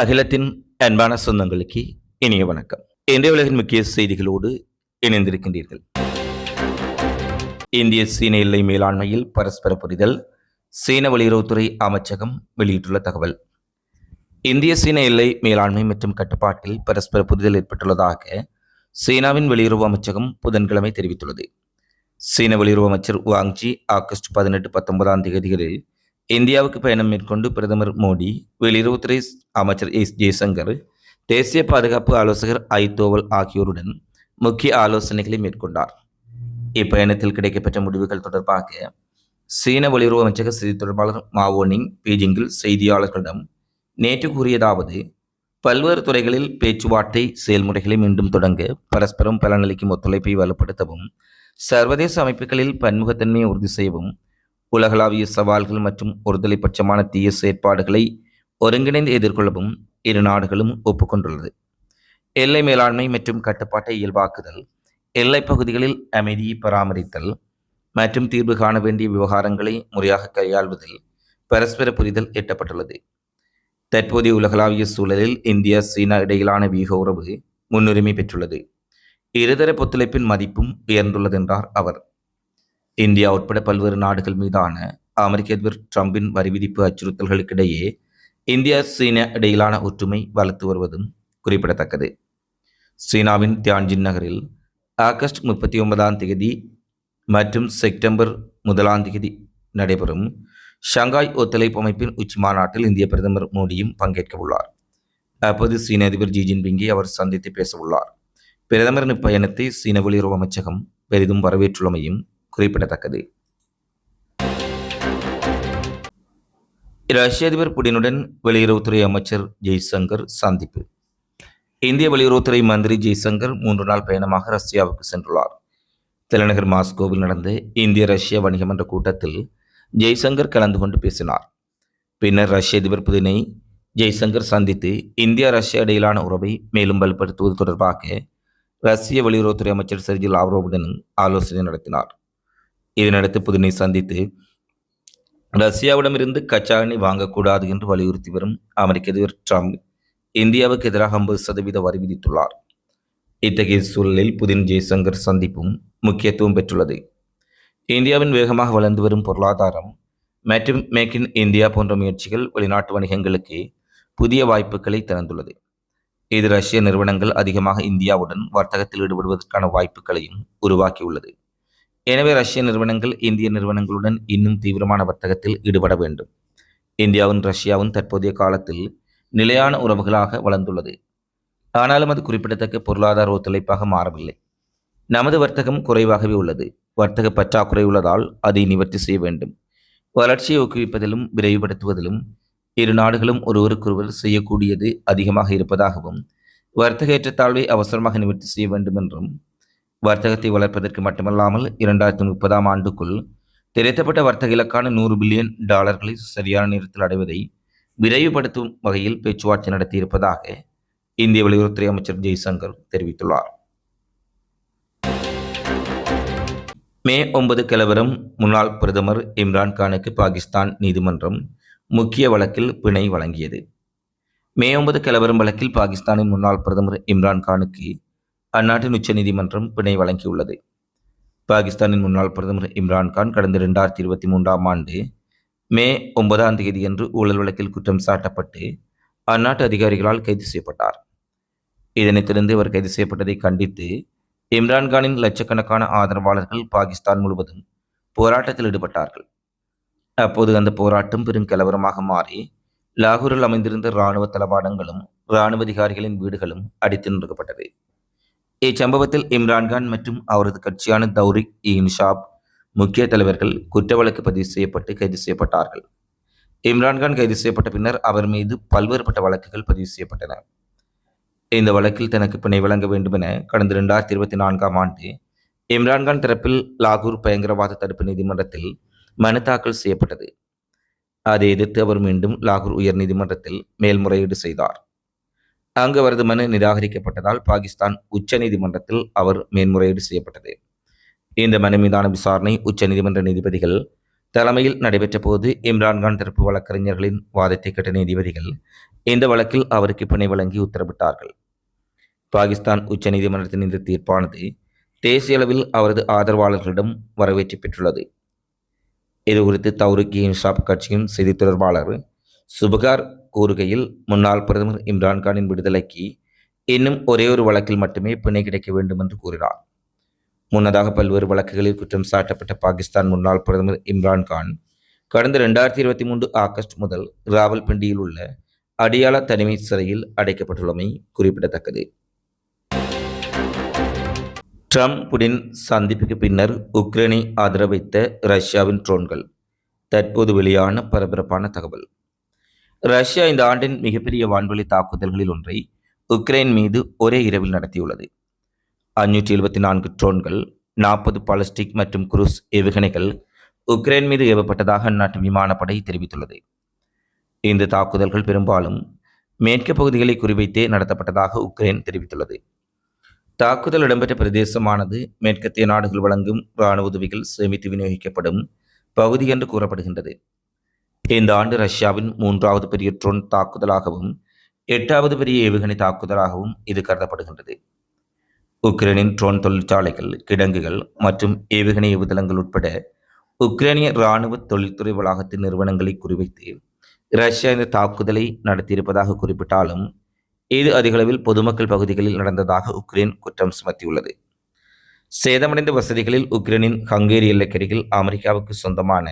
அகிலத்தின் அன்பான சொந்தங்களுக்கு இனிய வணக்கம். இன்றைய உலகின் முக்கிய செய்திகளோடு இணைந்திருக்கின்றீர்கள். இந்திய சீன எல்லை மேலாண்மையில் பரஸ்பர புரிதல் சீன வெளியுறவுத்துறை அமைச்சகம் வெளியிட்டுள்ள தகவல். இந்திய சீன எல்லை மேலாண்மை மற்றும் கட்டுப்பாட்டில் பரஸ்பர புரிதல் ஏற்பட்டுள்ளதாக சீனாவின் வெளியுறவு அமைச்சகம் புதன்கிழமை தெரிவித்துள்ளது. சீன வெளியுறவு அமைச்சர் வாங்ஜி ஆகஸ்ட் பதினெட்டு பத்தொன்பதாம் தேதிகளில் இந்தியாவுக்கு பயணம் மேற்கொண்டு பிரதமர் மோடி வெளியுறவுத்துறை அமைச்சர் எஸ் ஜெய்சங்கர் தேசிய பாதுகாப்பு ஆலோசகர் ஐ தோவல் ஆகியோருடன் முக்கிய ஆலோசனைகளை மேற்கொண்டார். இப்பயணத்தில் கிடைக்கப்பெற்ற முடிவுகள் தொடர்பாக சீன வெளியுறவு அமைச்சக செய்தி தொடர்பாளர் மாவோனிங் பீஜிங்கில் செய்தியாளர்களிடம் நேற்று கூறியதாவது பல்வேறு துறைகளில் பேச்சுவார்த்தை செயல்முறைகளை மீண்டும் தொடங்க பரஸ்பரம் பலனளிக்கும் ஒத்துழைப்பை வலுப்படுத்தவும் சர்வதேச அமைப்புகளில் பன்முகத்தன்மையை உறுதி செய்யவும் உலகளாவிய சவால்கள் மற்றும் ஒருதலை பட்சமான தீய செயற்பாடுகளை ஒருங்கிணைந்து எதிர்கொள்ளவும் இரு நாடுகளும் ஒப்புக்கொண்டுள்ளது. எல்லை மேலாண்மை மற்றும் கட்டுப்பாட்டை இயல்பாக்குதல் எல்லைப் பகுதிகளில் அமைதியை பராமரித்தல் மற்றும் தீர்வு காண வேண்டிய விவகாரங்களை முறையாக கையாள்வதில் பரஸ்பர புரிதல் எட்டப்பட்டுள்ளது. தற்போதைய உலகளாவிய சூழலில் இந்தியா சீனா இடையிலான வீக உறவு முன்னுரிமை பெற்றுள்ளது. இருதரப்பு ஒத்துழைப்பின் மதிப்பும் உயர்ந்துள்ளது என்றார் அவர். இந்தியா உட்பட பல்வேறு நாடுகள் மீதான அமெரிக்க அதிபர் ட்ரம்பின் வரி விதிப்பு அச்சுறுத்தல்களுக்கிடையே இந்தியா சீனா இடையிலான ஒற்றுமை வளர்த்து வருவதும் குறிப்பிடத்தக்கது. சீனாவின் தியான்ஜின் நகரில் ஆகஸ்ட் முப்பத்தி ஒன்பதாம் தேதி மற்றும் செப்டம்பர் முதலாம் தேதி நடைபெறும் ஷங்காய் ஒத்துழைப்பு அமைப்பின் உச்சி மாநாட்டில் இந்திய பிரதமர் மோடியும் பங்கேற்க உள்ளார். அப்போது சீன அதிபர் ஜி ஜின்பிங்கை அவர் சந்தித்து பேச உள்ளார். பிரதமரின் இப்பயணத்தை சீன வெளியுறவு அமைச்சகம் பெரிதும் வரவேற்றுள்ளமையும் குறிப்பிடத்தக்கது. ரஷ்ய அதிபர் புடினுடன் வெளியுறவுத்துறை அமைச்சர் ஜெய்சங்கர் சந்திப்பு. இந்திய வெளியுறவுத்துறை மந்திரி ஜெய்சங்கர் மூன்று நாள் பயணமாக ரஷ்யாவுக்கு சென்றுள்ளார். தலைநகர் மாஸ்கோவில் நடந்த இந்திய ரஷ்ய வணிகம் என்ற கூட்டத்தில் ஜெய்சங்கர் கலந்து கொண்டு பேசினார். பின்னர் ரஷ்ய அதிபர் புதினை ஜெய்சங்கர் சந்தித்து இந்தியா ரஷ்யா இடையிலான உறவை மேலும் வலுப்படுத்துவது தொடர்பாக ரஷ்ய வெளியுறவுத்துறை அமைச்சர் செர்ஜி லாவ்ரோவுடன் ஆலோசனை நடத்தினார். இதனடுத்து புதினை சந்தித்து ரஷ்யாவிடமிருந்து கச்சா எண்ணெய் வாங்கக்கூடாது என்று வலியுறுத்தி வரும் அமெரிக்க அதிபர் ட்ரம்ப் இந்தியாவுக்கு எதிராக ஐம்பது சதவீத வரி விதித்துள்ளார். இத்தகைய சூழலில் புதின் ஜெய்சங்கர் சந்திப்பும் முக்கியத்துவம் பெற்றுள்ளது. இந்தியாவின் வேகமாக வளர்ந்து வரும் பொருளாதாரம் மற்றும் மேக் இன் இந்தியா போன்ற முயற்சிகள் வெளிநாட்டு வணிகங்களுக்கு புதிய வாய்ப்புகளை திறந்துள்ளது இது ரஷ்ய நிறுவனங்கள் அதிகமாக இந்தியாவுடன் வர்த்தகத்தில் ஈடுபடுவதற்கான வாய்ப்புகளையும் உருவாக்கியுள்ளது. எனவே ரஷ்ய நிறுவனங்கள் இந்திய நிறுவனங்களுடன் இன்னும் தீவிரமான வர்த்தகத்தில் ஈடுபட வேண்டும். இந்தியாவும் ரஷ்யாவும் தற்போதைய காலத்தில் நிலையான உறவுகளாக வளர்ந்துள்ளது. ஆனாலும் அது குறிப்பிடத்தக்க பொருளாதார ஒத்துழைப்பாக மாறவில்லை. நமது வர்த்தகம் குறைவாகவே உள்ளது. வர்த்தக பற்றாக்குறை உள்ளதால் அதை நிவர்த்தி செய்ய வேண்டும். வளர்ச்சியை ஊக்குவிப்பதிலும் விரைவுபடுத்துவதிலும் இரு நாடுகளும் ஒருவருக்கொருவர் செய்யக்கூடியது அதிகமாக இருப்பதாகவும் வர்த்தக ஏற்றத்தாழ்வை அவசரமாக நிவர்த்தி செய்ய வேண்டும் என்றும் வர்த்தகத்தை வளர்ப்பதற்கு மட்டுமல்லாமல் இரண்டாயிரத்தி முப்பதாம் ஆண்டுக்குள் திரைத்தப்பட்ட வர்த்தக இலக்கான நூறு பில்லியன் டாலர்களை சரியான நேரத்தில் அடைவதை விரைவுபடுத்தும் வகையில் பேச்சுவார்த்தை நடத்தியிருப்பதாக இந்திய வெளியுறவுத்துறை அமைச்சர் ஜெய்சங்கர் தெரிவித்துள்ளார். மே ஒன்பது கலவரம் முன்னாள் பிரதமர் இம்ரான்கானுக்கு பாகிஸ்தான் நீதிமன்றம் முக்கிய வழக்கில் பிணை வழங்கியது. மே ஒன்பது கலவரம் வழக்கில் பாகிஸ்தானின் முன்னாள் பிரதமர் இம்ரான்கானுக்கு அந்நாட்டின் உச்சநீதிமன்றம் பிணை வழங்கியுள்ளது. பாகிஸ்தானின் முன்னாள் பிரதமர் இம்ரான்கான் கடந்த இரண்டாயிரத்தி இருபத்தி மூன்றாம் ஆண்டு மே ஒன்பதாம் தேதியன்று ஊழல் வழக்கில் குற்றம் சாட்டப்பட்டு அந்நாட்டு அதிகாரிகளால் கைது செய்யப்பட்டார். இதனைத் தொடர்ந்து இவர் கைது செய்யப்பட்டதை கண்டித்து இம்ரான்கானின் லட்சக்கணக்கான ஆதரவாளர்கள் பாகிஸ்தான் முழுவதும் போராட்டத்தில் ஈடுபட்டார்கள். அப்போது அந்த போராட்டம் பெரும் கலவரமாக மாறி லாகூரில் அமைந்திருந்த இராணுவ தளவாடங்களும் இராணுவ அதிகாரிகளின் வீடுகளும் அடித்து நிறுத்தப்பட்டது. இச்சம்பவத்தில் இம்ரான்கான் மற்றும் அவரது கட்சியான தௌரிக் இன்ஷாப் முக்கிய தலைவர்கள் குற்ற வழக்கு பதிவு செய்யப்பட்டு கைது செய்யப்பட்டார்கள். இம்ரான்கான் கைது செய்யப்பட்ட பின்னர் அவர் மீது பல்வேறுபட்ட வழக்குகள் பதிவு செய்யப்பட்டன. இந்த வழக்கில் தனக்கு பிணை வழங்க வேண்டும் என கடந்த இரண்டாயிரத்தி இருபத்தி நான்காம் ஆண்டு இம்ரான்கான் தரப்பில் லாகூர் பயங்கரவாத தடுப்பு நீதிமன்றத்தில் மனு தாக்கல் செய்யப்பட்டது. அதை எதிர்த்து அவர் மீண்டும் லாகூர் உயர் நீதிமன்றத்தில் மேல்முறையீடு செய்தார். அங்கு அவரது மனு நிராகரிக்கப்பட்டதால் பாகிஸ்தான் உச்சநீதிமன்றத்தில் அவர் மேன்முறையீடு செய்யப்பட்டது. இந்த மனு மீதான விசாரணை உச்சநீதிமன்ற நீதிபதிகள் தலைமையில் நடைபெற்ற போது இம்ரான்கான் தரப்பு வழக்கறிஞர்களின் வாதத்தை கேட்ட நீதிபதிகள் இந்த வழக்கில் அவருக்கு பிணை வழங்கி உத்தரவிட்டார்கள். பாகிஸ்தான் உச்சநீதிமன்றத்தின் இந்த தீர்ப்பானது தேசிய அளவில் அவரது ஆதரவாளர்களிடம் வரவேற்று பெற்றுள்ளது. இது குறித்து தௌரிக் இன்சாப் கட்சியின் செய்தி தொடர்பாளர் சுபகார் கூறுகையில் முன்னாள் பிரதமர் இம்ரான்கானின் விடுதலைக்கு இன்னும் ஒரே ஒரு வழக்கில் மட்டுமே பிணை கிடைக்க வேண்டும் என்று கூறினார். முன்னதாக பல்வேறு வழக்குகளில் குற்றம் சாட்டப்பட்ட பாகிஸ்தான் முன்னாள் பிரதமர் இம்ரான்கான் கடந்த ரெண்டாயிரத்தி இருபத்தி மூன்று ஆகஸ்ட் முதல் ராவல்பிண்டியில் உள்ள அடியாள தனிமை சிறையில் அடைக்கப்பட்டுள்ளமை குறிப்பிடத்தக்கது. ட்ரம்ப் புடின் சந்திப்புக்கு பின்னர் உக்ரைனை ஆதரவைத்த ரஷ்யாவின் ட்ரோன்கள் தற்போது வெளியான பரபரப்பான தகவல். ரஷ்யா இந்த ஆண்டின் மிகப்பெரிய வான்வெளி தாக்குதல்களில் ஒன்றை உக்ரைன் மீது ஒரே இரவில் நடத்தியுள்ளது. அஞ்சூற்றி எழுபத்தி நான்கு ட்ரோன்கள் நாற்பது பாலிஸ்டிக் மற்றும் குரூஸ் ஏவுகணைகள் உக்ரைன் மீது ஏவப்பட்டதாக அந்நாட்டு விமானப்படை தெரிவித்துள்ளது. இந்த தாக்குதல்கள் பெரும்பாலும் மேற்கு பகுதிகளை குறிவைத்தே நடத்தப்பட்டதாக உக்ரைன் தெரிவித்துள்ளது. தாக்குதல் இடம்பெற்ற பிரதேசமானது மேற்கத்திய நாடுகள் வழங்கும் இராணுவ உதவிகள் சேமித்து விநியோகிக்கப்படும் பகுதி என்று கூறப்படுகின்றது. இந்த ஆண்டு ரஷ்யாவின் மூன்றாவது பெரிய ட்ரோன் தாக்குதலாகவும் எட்டாவது பெரிய ஏவுகணை தாக்குதலாகவும் இது கருதப்படுகின்றது. உக்ரைனின் ட்ரோன் தொழிற்சாலைகள் கிடங்குகள் மற்றும் ஏவுகணை ஏவுதளங்கள் உட்பட உக்ரைனிய இராணுவ தொழில்துறை வளாகத்தின் நிறுவனங்களை குறிவைத்து ரஷ்யா இந்த தாக்குதலை நடத்தியிருப்பதாக குறிப்பிட்டாலும் இது அதிகளவில் பொதுமக்கள் பகுதிகளில் நடந்ததாக உக்ரைன் குற்றம் சுமத்தியுள்ளது. சேதமடைந்த வசதிகளில் உக்ரைனின் ஹங்கேரி எல்லைக்கருகில் அமெரிக்காவுக்கு சொந்தமான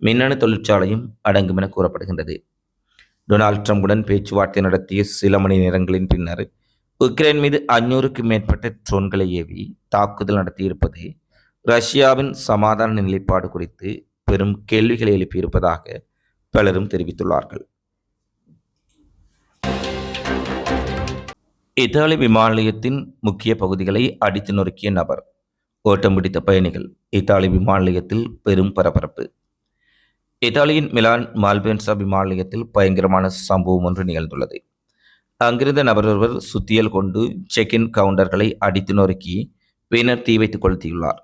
மின்னணு தொழிற்சாலையும் அடங்கும் என கூறப்படுகின்றது. டொனால்ட் ட்ரம்புடன் பேச்சுவார்த்தை நடத்திய சில மணி நேரங்களின் பின்னர் உக்ரைன் மீது அஞ்சூறுக்கும் மேற்பட்ட ட்ரோன்களை ஏவி தாக்குதல் நடத்தியிருப்பது ரஷ்யாவின் சமாதான நிலைப்பாடு குறித்து பெரும் கேள்விகளை எழுப்பியிருப்பதாக பலரும் தெரிவித்துள்ளார்கள். இத்தாலி விமான நிலையத்தின் முக்கிய பகுதிகளை அடித்து நொறுக்கிய நபர் ஓட்டம் பிடித்த பயணிகள் இத்தாலி விமான நிலையத்தில் பெரும் பரபரப்பு. இத்தாலியின் மிலான் மால்பென்சா விமான நிலையத்தில் பயங்கரமான சம்பவம் ஒன்று நிகழ்ந்துள்ளது. அங்கிருந்த நபர் ஒருவர் சுத்தியல் கொண்டு செக் இன் கவுண்டர்களை அடித்து நொறுக்கி பின்னர் தீ வைத்து கொளுத்தியுள்ளார்.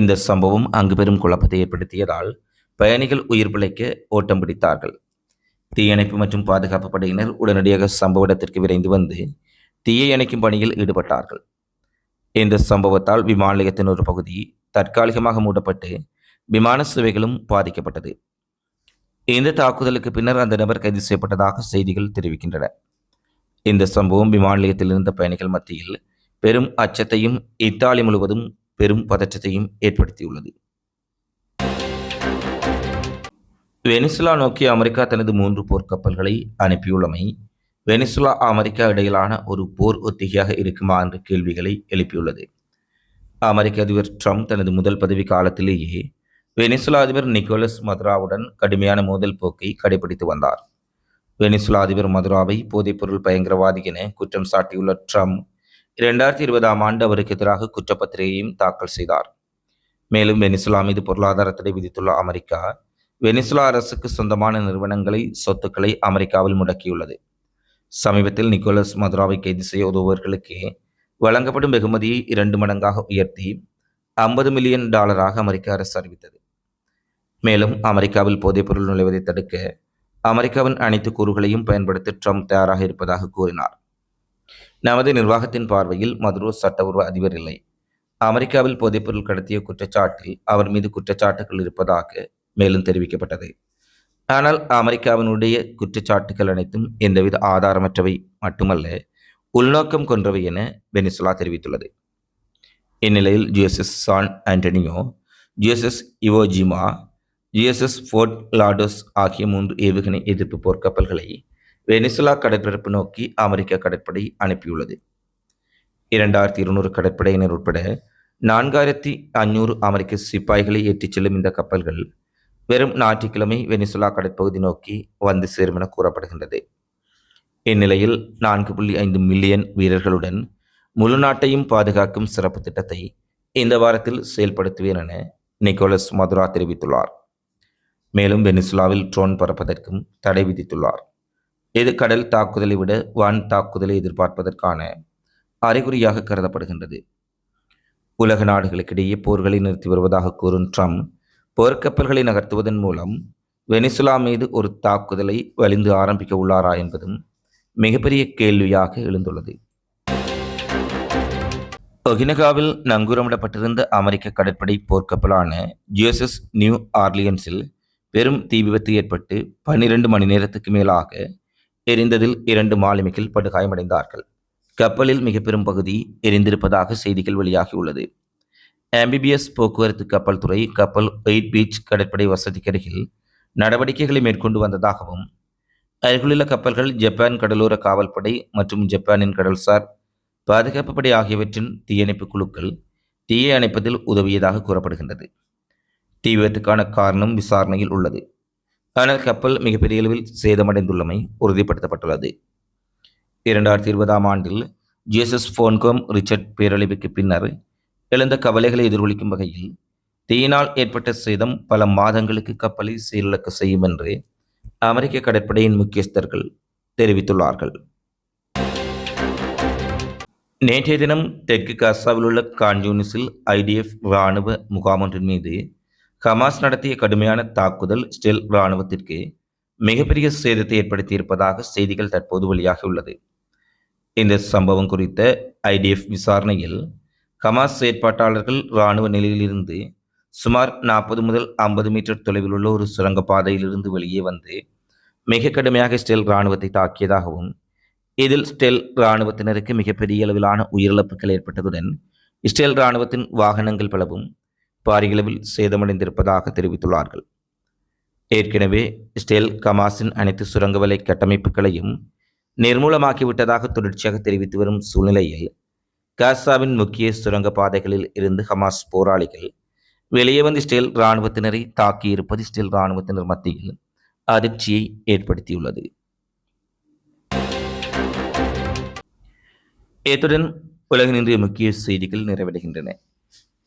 இந்த சம்பவம் அங்கு பெரும் குழப்பத்தை ஏற்படுத்தியதால் பயணிகள் உயிர் பிழைக்க ஓட்டம் பிடித்தார்கள். தீயணைப்பு மற்றும் பாதுகாப்பு படையினர் உடனடியாக சம்பவ இடத்திற்கு விரைந்து வந்து தீயை அணைக்கும் பணியில் ஈடுபட்டார்கள். இந்த சம்பவத்தால் விமான நிலையத்தின் ஒரு பகுதி தற்காலிகமாக மூடப்பட்டு விமான சேவைகளும் பாதிக்கப்பட்டது. இந்த தாக்குதலுக்கு பின்னர் அந்த நபர் கைது செய்யப்பட்டதாக செய்திகள் தெரிவிக்கின்றன. இந்த சம்பவம் விமான நிலையத்தில் இருந்த பயணிகள் மத்தியில் பெரும் அச்சத்தையும் இத்தாலி முழுவதும் பெரும் பதற்றத்தையும் ஏற்படுத்தியுள்ளது. வெனிசுலா நோக்கி அமெரிக்கா தனது மூன்று போர்க்கப்பல்களை அனுப்பியுள்ளமை வெனிசுலா அமெரிக்கா இடையிலான ஒரு போர் ஒத்திகையாக இருக்குமா என்ற கேள்விகளை எழுப்பியுள்ளது. அமெரிக்க அதிபர் ட்ரம்ப் தனது முதல் பதவி காலத்திலேயே வெனிசுலா அதிபர் நிக்கோலஸ் மதுராவுடன் கடுமையான மோதல் போக்கை கடைபிடித்து வந்தார். வெனிசுலா அதிபர் மதுராவை போதைப்பொருள் பயங்கரவாதி என குற்றம் சாட்டியுள்ள ட்ரம்ப் இரண்டாயிரத்தி இருபதாம் ஆண்டு அவருக்கு எதிராக குற்றப்பத்திரிகையும் தாக்கல் செய்தார். மேலும் வெனிசுலா மீது பொருளாதார தடை விதித்துள்ள அமெரிக்கா வெனிசுலா அரசுக்கு சொந்தமான நிறுவனங்களை சொத்துக்களை அமெரிக்காவில் முடக்கியுள்ளது. சமீபத்தில் நிக்கோலஸ் மதுராவை கைது செய்ய உதவுவர்களுக்கு வழங்கப்படும் வெகுமதியை இரண்டு மடங்காக உயர்த்தி ஐம்பது மில்லியன் டாலராக அமெரிக்க அரசு அறிவித்தது. மேலும் அமெரிக்காவில் போதைப்பொருள் நுழைவதை தடுக்க அமெரிக்காவின் அனைத்து கூறுகளையும் பயன்படுத்த ட்ரம்ப் தயாராக இருப்பதாக கூறினார். நமது நிர்வாகத்தின் பார்வையில் மதுரோ சட்டபூர்வ அதிபர் இல்லை. அமெரிக்காவில் போதைப்பொருள் கடத்திய குற்றச்சாட்டில் அவர் மீது குற்றச்சாட்டுகள் இருப்பதாக மேலும் தெரிவிக்கப்பட்டது. ஆனால் அமெரிக்காவினுடைய குற்றச்சாட்டுகள் அனைத்தும் எந்தவித ஆதாரமற்றவை மட்டுமல்ல உள்நோக்கம் கொன்றவை என வெனிசுலா தெரிவித்துள்ளது. இந்நிலையில் GSS San Antonio GSS Iwo Jima USS Fort லாடோஸ் ஆகிய மூன்று ஏவுகணை எதிர்ப்பு போர்க்கப்பல்களை வெனிசுலா கடற்பரப்பு நோக்கி அமெரிக்க கடற்படை அனுப்பியுள்ளது. இரண்டாயிரத்தி இருநூறு கடற்படையினர் உட்பட நான்காயிரத்தி அஞ்சூறு அமெரிக்க சிப்பாய்களை ஏற்றிச் செல்லும் இந்த கப்பல்கள் வெறும் ஞாயிற்றுக்கிழமை வெனிசுலா கடற்பகுதி நோக்கி வந்து சேரும் என கூறப்படுகின்றது. இந்நிலையில் நான்கு புள்ளி ஐந்து மில்லியன் வீரர்களுடன் முழு நாட்டையும் பாதுகாக்கும் சிறப்பு திட்டத்தை இந்த வாரத்தில் செயல்படுத்துவேன் என நிக்கோலஸ் மதுரா தெரிவித்துள்ளார். மேலும் வெனிசுலாவில் ட்ரோன் பறப்பதற்கும் தடை விதித்துள்ளார். இது கடல் தாக்குதலை விட வான் தாக்குதலை எதிர்பார்ப்பதற்கான அறிகுறியாக கருதப்படுகின்றது. உலக நாடுகளுக்கிடையே போர்களை நிறுத்தி வருவதாக கூறும் ட்ரம்ப் போர்க்கப்பல்களை நகர்த்துவதன் மூலம் வெனிசுலா மீது ஒரு தாக்குதலை வலிந்து ஆரம்பிக்க உள்ளாரா என்பதும் மிகப்பெரிய கேள்வியாக எழுந்துள்ளது. ஒகினகாவில் நங்கூரமிடப்பட்டிருந்த அமெரிக்க கடற்படை போர்க்கப்பலான ஜியோசஸ் நியூ ஆர்லியன்ஸில் பெரும் தீ விபத்து ஏற்பட்டு பன்னிரண்டு மணி நேரத்துக்கு மேலாக எரிந்ததில் இரண்டு மாலுமிகள் படுகாயமடைந்தார்கள் கப்பலில் மிக பெரும் பகுதி எரிந்திருப்பதாக செய்திகள் வெளியாகியுள்ளது. ஆம்பிபிஎஸ் போக்குவரத்து கப்பல் துறை கப்பல் ஒயிட் பீச் கடற்படை வசதிக்கு அருகில் நடவடிக்கைகளை மேற்கொண்டு வந்ததாகவும் அருகிலுள்ள கப்பல்கள் ஜப்பான் கடலோர காவல்படை மற்றும் ஜப்பானின் கடல்சார் பாதுகாப்பு படை ஆகியவற்றின் தீயணைப்பு குழுக்கள் தீயை அணைப்பதில் உதவியதாக கூறப்படுகின்றது. தீவிபத்துக்கான காரணம் விசாரணையில் உள்ளது. ஆனால் கப்பல் மிகப்பெரிய அளவில் சேதமடைந்துள்ளமை உறுதிப்படுத்தப்பட்டுள்ளது. இரண்டாயிரத்தி இருபதாம் ஆண்டில் ஜேசஸ் ஃபோன்கோம் ரிச்சர்ட் பேரழிவுக்கு பின்னர் எழுந்த கவலைகளை எதிர்கொலிக்கும் வகையில் தீயினால் ஏற்பட்ட சேதம் பல மாதங்களுக்கு கப்பலை சீரழக்க செய்யும் என்று அமெரிக்க கடற்படையின் முக்கியஸ்தர்கள் தெரிவித்துள்ளார்கள். நேற்றைய தினம் தெற்கு காசாவில் உள்ள கான்யூனிஸில் ஐடிஎஃப் இராணுவ முகாம் ஒன்றின் மீது ஹமாஸ் நடத்திய கடுமையான தாக்குதல் ஸ்டெல் இராணுவத்திற்கு மிகப்பெரிய சேதத்தை ஏற்படுத்தியிருப்பதாக செய்திகள் தற்போது வெளியாகியுள்ளது. இந்த சம்பவம் குறித்த ஐடிஎஃப் விசாரணையில் ஹமாஸ் செயற்பாட்டாளர்கள் இராணுவ நிலையிலிருந்து சுமார் நாற்பது முதல் ஐம்பது மீட்டர் தொலைவில் உள்ள ஒரு சுரங்கப்பாதையிலிருந்து வெளியே வந்து மிக கடுமையாக ஸ்டெல் இராணுவத்தை தாக்கியதாகவும் இதில் ஸ்டெல் இராணுவத்தினருக்கு மிகப்பெரிய அளவிலான உயிரிழப்புகள் ஏற்பட்டதுடன் இஸ்ரேல் இராணுவத்தின் வாகனங்கள் பலவும் பாரியளவில் சேதமடைந்திருப்பதாக தெரிவித்துள்ளார்கள். ஏற்கனவே ஸ்டெல் கமாஸின் அனைத்து சுரங்கவலை கட்டமைப்புகளையும் நிர்மூலமாக்கிவிட்டதாக தொடர்ச்சியாக தெரிவித்து வரும் சூழ்நிலையில் காசாவின் முக்கிய சுரங்க பாதைகளில் இருந்து ஹமாஸ் போராளிகள் வெளியே வந்து ஸ்டெல் இராணுவத்தினரை தாக்கியிருப்பது ஸ்டெல் இராணுவத்தினர் மத்தியில் அதிர்ச்சியை ஏற்படுத்தியுள்ளது. இத்துடன் உலகின் இன்றைய முக்கிய செய்திகள் நிறைவடைகின்றன.